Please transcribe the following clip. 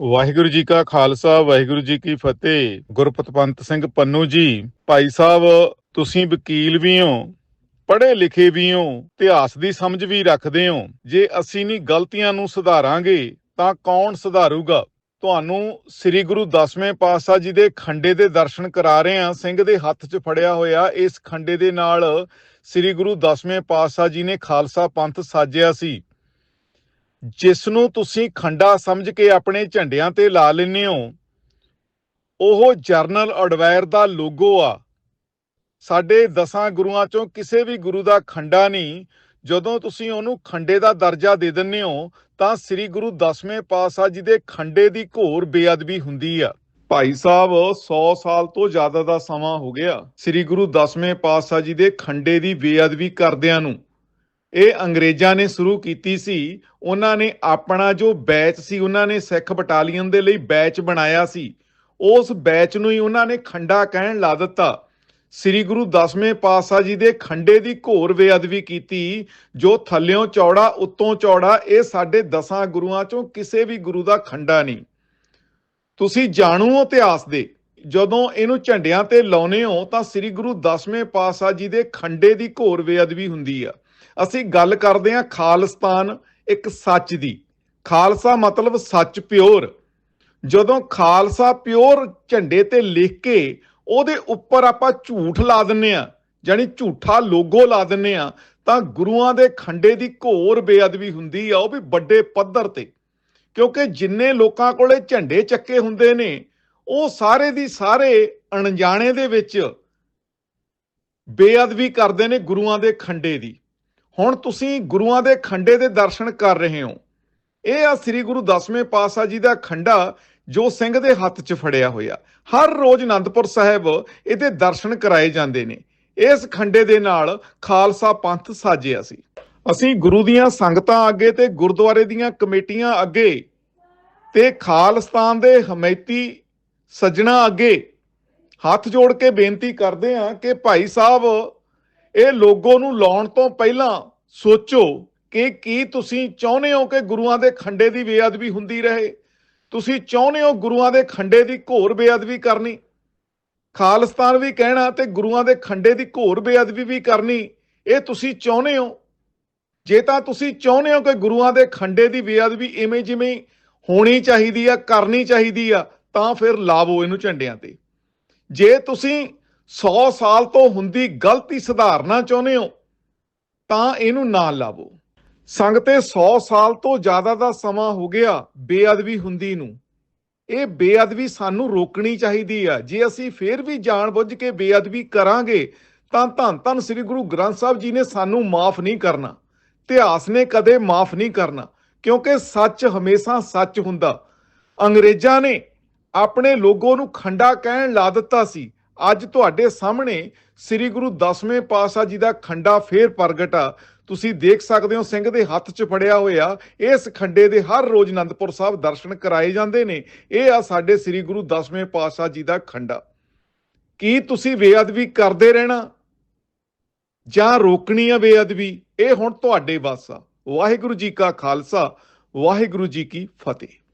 ਵਾਹਿਗੁਰੂ ਜੀ ਕਾ ਖਾਲਸਾ, ਵਾਹਿਗੁਰੂ ਜੀ ਕੀ ਫਤਿਹ। ਗੁਰਪਤਪੰਤ ਸਿੰਘ ਪੰਨੂ ਜੀ, ਭਾਈ ਸਾਹਿਬ, ਤੁਸੀਂ ਵਕੀਲ ਵੀ ਹੋ, ਪੜ੍ਹੇ ਲਿਖੇ ਵੀ ਹੋ, ਇਤਿਹਾਸ ਦੀ ਸਮਝ ਵੀ ਰੱਖਦੇ ਹੋ। ਜੇ ਅਸੀਂ ਨਹੀਂ ਗਲਤੀਆਂ ਨੂੰ ਸੁਧਾਰਾਂਗੇ, ਤਾਂ ਕੌਣ ਸੁਧਾਰੂਗਾ? ਤੁਹਾਨੂੰ ਸ੍ਰੀ ਗੁਰੂ ਦਸਵੇਂ ਪਾਤਸ਼ਾਹ ਜੀ ਦੇ ਖੰਡੇ ਦੇ ਦਰਸ਼ਨ ਕਰਾ ਰਹੇ ਹਾਂ। ਸਿੰਘ ਦੇ ਹੱਥ 'ਚ ਫੜਿਆ ਹੋਇਆ ਇਸ ਖੰਡੇ ਦੇ ਨਾਲ ਸ੍ਰੀ ਗੁਰੂ ਦਸਵੇਂ ਪਾਤਸ਼ਾਹ ਜੀ ਨੇ ਖਾਲਸਾ ਪੰਥ ਸਾਜਿਆ ਸੀ। ਜਿਸ ਨੂੰ ਤੁਸੀਂ ਖੰਡਾ ਸਮਝ ਕੇ ਆਪਣੇ ਝੰਡਿਆਂ ਤੇ ਲਾ ਲੈਂਦੇ ਹੋ, ਉਹ ਜਰਨਲ ਅਡਵਾਇਰ ਦਾ ਲੋਗੋ ਆ। ਸਾਡੇ ਦਸਾਂ ਗੁਰੂਆਂ ਚੋਂ ਕਿਸੇ ਵੀ ਗੁਰੂ ਦਾ ਖੰਡਾ ਨਹੀਂ। ਜਦੋਂ ਤੁਸੀਂ ਉਹਨੂੰ ਖੰਡੇ ਦਾ ਦਰਜਾ ਦੇ ਦਿੰਦੇ ਹੋ, ਤਾਂ ਸ੍ਰੀ ਗੁਰੂ ਦਸਵੇਂ ਪਾਤਸ਼ਾਹ ਜੀ ਦੇ ਖੰਡੇ ਦੀ ਘੋਰ ਬੇਅਦਬੀ ਹੁੰਦੀ ਆ। ਭਾਈ ਸਾਹਿਬ 100 ਸਾਲ ਤੋਂ ਜ਼ਿਆਦਾ ਦਾ ਸਮਾਂ ਹੋ ਗਿਆ ਸ੍ਰੀ ਗੁਰੂ ਦਸਵੇਂ ਪਾਤਸ਼ਾਹ ਜੀ ਦੇ ਖੰਡੇ ਦੀ ਬੇਅਦਬੀ ਕਰਦਿਆਂ ਨੂੰ। ਇਹ ਅੰਗਰੇਜ਼ਾਂ ਨੇ ਸ਼ੁਰੂ ਕੀਤੀ ਸੀ। ਉਹਨਾਂ ਨੇ ਆਪਣਾ ਜੋ ਬੈਚ ਸੀ, ਉਹਨਾਂ ਨੇ ਸਿੱਖ ਬਟਾਲੀਅਨ ਦੇ ਲਈ ਬੈਚ ਬਣਾਇਆ ਸੀ। ਉਸ ਬੈਚ ਨੂੰ ਹੀ ਉਹਨਾਂ ਨੇ ਖੰਡਾ ਕਹਿਣ ਲਾ ਦਿੱਤਾ। ਸ੍ਰੀ ਗੁਰੂ ਦਸਵੇਂ ਪਾਤਸ਼ਾਹ ਜੀ ਦੇ ਖੰਡੇ ਦੀ ਘੋਰ ਬੇਅਦਬੀ ਕੀਤੀ, ਜੋ ਥੱਲਿਓਂ ਚੌੜਾ, ਉੱਤੋਂ ਚੌੜਾ, ਇਹ ਸਾਡੇ ਦਸਾਂ ਗੁਰੂਆਂ ਚੋਂ ਕਿਸੇ ਵੀ ਗੁਰੂ ਦਾ ਖੰਡਾ ਨਹੀਂ। ਤੁਸੀਂ ਜਾਣੂ ਇਤਿਹਾਸ ਦੇ। ਜਦੋਂ ਇਹਨੂੰ ਝੰਡਿਆਂ ਤੇ ਲਾਉਨੇ ਹੋ, ਤਾਂ ਸ੍ਰੀ ਗੁਰੂ ਦਸਵੇਂ ਪਾਤਸ਼ਾਹ ਜੀ ਦੇ ਖੰਡੇ ਦੀ ਘੋਰ ਬੇਅਦਬੀ ਹੁੰਦੀ ਆ। ਅਸੀਂ ਗੱਲ ਕਰਦੇ ਹਾਂ ਖਾਲਿਸਤਾਨ ਇੱਕ ਸੱਚ ਦੀ। ਖਾਲਸਾ ਮਤਲਬ ਸੱਚ ਪਿਓਰ। ਜਦੋਂ ਖਾਲਸਾ ਪਿਓਰ ਝੰਡੇ ਤੇ ਲਿਖ ਕੇ ਉਹਦੇ ਉੱਪਰ ਆਪਾਂ ਝੂਠ ਲਾ ਦਿੰਨੇ ਆ ਜਾਨੀ ਝੂਠਾ ਲੋਗੋ ਲਾ ਦਿੰਨੇ ਆ ਤਾਂ ਗੁਰੂਆਂ ਦੇ ਖੰਡੇ ਦੀ ਘੋਰ ਬੇਅਦਬੀ ਹੁੰਦੀ ਆ ਉਹ ਵੀ ਵੱਡੇ ਪੱਧਰ ਤੇ। ਕਿਉਂਕਿ ਜਿੰਨੇ ਲੋਕਾਂ ਕੋਲੇ ਝੰਡੇ ਚੱਕੇ ਹੁੰਦੇ ਨੇ, ਉਹ ਸਾਰੇ ਦੀ ਸਾਰੇ ਅਣਜਾਣੇ ਦੇ ਵਿੱਚ ਬੇਅਦਬੀ ਕਰਦੇ ਨੇ ਗੁਰੂਆਂ ਦੇ ਖੰਡੇ ਦੀ। ਹੁਣ ਤੁਸੀਂ ਗੁਰੂਆਂ ਦੇ ਖੰਡੇ ਦੇ ਦਰਸ਼ਨ ਕਰ ਰਹੇ ਹੋ। ਇਹ ਆ ਸ੍ਰੀ ਗੁਰੂ ਦਸਵੇਂ ਪਾਤਸ਼ਾਹ ਜੀ ਦਾ ਖੰਡਾ ਜੋ ਸਿੰਘ ਦੇ ਹੱਥ 'ਚ ਫੜਿਆ ਹੋਇਆ। ਹਰ ਰੋਜ਼ ਅਨੰਦਪੁਰ ਸਾਹਿਬ ਇਹਦੇ ਦਰਸ਼ਨ ਕਰਾਏ ਜਾਂਦੇ ਨੇ। ਇਸ ਖੰਡੇ ਦੇ ਨਾਲ ਖਾਲਸਾ ਪੰਥ ਸਾਜਿਆ ਸੀ। ਅਸੀਂ ਗੁਰੂ ਦੀਆਂ ਸੰਗਤਾਂ ਅੱਗੇ ਤੇ ਗੁਰਦੁਆਰੇ ਦੀਆਂ ਕਮੇਟੀਆਂ ਅੱਗੇ ਤੇ ਖਾਲਸਤਾਨ ਦੇ ਹਮੈਤੀ ਸੱਜਣਾ ਅੱਗੇ ਹੱਥ ਜੋੜ ਕੇ ਬੇਨਤੀ ਕਰਦੇ ਹਾਂ ਕਿ ਭਾਈ ਸਾਹਿਬ ਇਹ ਲੋਗੋ ਨੂੰ ਲਾਉਣ ਤੋਂ ਪਹਿਲਾਂ ਸੋਚੋ ਕਿ ਕੀ ਤੁਸੀਂ ਚਾਹੁੰਦੇ ਹੋ ਕਿ ਗੁਰੂਆਂ ਦੇ ਖੰਡੇ ਦੀ ਬੇਅਦਬੀ ਹੁੰਦੀ ਰਹੇ? ਤੁਸੀਂ ਚਾਹੁੰਦੇ ਹੋ ਗੁਰੂਆਂ ਦੇ ਖੰਡੇ ਦੀ ਘੋਰ ਬੇਅਦਬੀ ਕਰਨੀ? ਖਾਲਿਸਤਾਨ ਵੀ ਕਹਿਣਾ ਤੇ ਗੁਰੂਆਂ ਦੇ ਖੰਡੇ ਦੀ ਘੋਰ ਬੇਅਦਬੀ ਵੀ ਕਰਨੀ, ਇਹ ਤੁਸੀਂ ਚਾਹੁੰਦੇ ਹੋ? ਜੇ ਤਾਂ ਤੁਸੀਂ ਚਾਹੁੰਦੇ ਹੋ ਕਿ ਗੁਰੂਆਂ ਦੇ ਖੰਡੇ ਦੀ ਬੇਅਦਬੀ ਇਵੇਂ ਜਿਵੇਂ ਹੋਣੀ ਚਾਹੀਦੀ ਆ, ਕਰਨੀ ਚਾਹੀਦੀ ਆ, ਤਾਂ ਫਿਰ ਲਾਵੋ ਇਹਨੂੰ ਝੰਡਿਆਂ ਤੇ। ਜੇ ਤੁਸੀਂ 100 ਸਾਲ ਤੋਂ ਹੁੰਦੀ ਗਲਤੀ ਸੁਧਾਰਨਾ ਚਾਹੁੰਦੇ ਹੋ, ਤਾਂ ਇਹਨੂੰ ਨਾ ਲਾਵੋ। ਸੰਗਤੇ 100 ਸਾਲ ਤੋਂ ਜ਼ਿਆਦਾ ਦਾ ਸਮਾਂ ਹੋ ਗਿਆ ਬੇਅਦਬੀ ਹੁੰਦੀ ਨੂੰ। ਇਹ ਬੇਅਦਬੀ ਸਾਨੂੰ ਰੋਕਣੀ ਚਾਹੀਦੀ ਆ। ਜੇ ਅਸੀਂ ਫੇਰ ਵੀ ਜਾਣਬੁੱਝ ਕੇ ਬੇਅਦਬੀ ਕਰਾਂਗੇ, ਤਾਂ ਧੰਨ ਧੰਨ ਸ੍ਰੀ ਗੁਰੂ ਗ੍ਰੰਥ ਸਾਹਿਬ ਜੀ ਨੇ ਸਾਨੂੰ ਮਾਫ ਨਹੀਂ ਕਰਨਾ। ਇਤਿਹਾਸ ਨੇ ਕਦੇ ਮਾਫ ਨਹੀਂ ਕਰਨਾ, ਕਿਉਂਕਿ ਸੱਚ ਹਮੇਸ਼ਾ ਸੱਚ ਹੁੰਦਾ। ਅੰਗਰੇਜ਼ਾਂ ਨੇ ਆਪਣੇ ਲੋਗੋ ਨੂੰ ਖੰਡਾ ਕਹਿਣ ਲਾ ਦਿੱਤਾ ਸੀ ਅੱਜ ਤੁਹਾਡੇ ਸਾਹਮਣੇ ਸ੍ਰੀ ਗੁਰੂ ਦਸਵੇਂ ਪਾਤਸ਼ਾਹ ਜੀ ਦਾ ਖੰਡਾ ਫੇਰ ਪ੍ਰਗਟ ਆ। ਤੁਸੀਂ ਦੇਖ ਸਕਦੇ ਹੋ ਸਿੰਘ ਦੇ ਹੱਥ 'ਚ ਫੜਿਆ ਹੋਇਆ, ਇਸ ਖੰਡੇ ਦੇ ਹਰ ਰੋਜ਼ ਅਨੰਦਪੁਰ ਸਾਹਿਬ ਦਰਸ਼ਨ ਕਰਾਏ ਜਾਂਦੇ ਨੇ। ਇਹ ਆ ਸਾਡੇ ਸ੍ਰੀ ਗੁਰੂ ਦਸਵੇਂ ਪਾਤਸ਼ਾਹ ਜੀ ਦਾ ਖੰਡਾ। ਕੀ ਤੁਸੀਂ ਬੇਅਦਬੀ ਕਰਦੇ ਰਹਿਣਾ? ਜਾਂ ਰੋਕਣੀ ਆ ਬੇਅਦਬੀ? ਇਹ ਹੁਣ ਤੁਹਾਡੇ ਵੱਸ ਆ। ਵਾਹਿਗੁਰੂ ਜੀ ਕਾ ਖਾਲਸਾ, ਵਾਹਿਗੁਰੂ ਜੀ ਕੀ ਫਤਿਹ।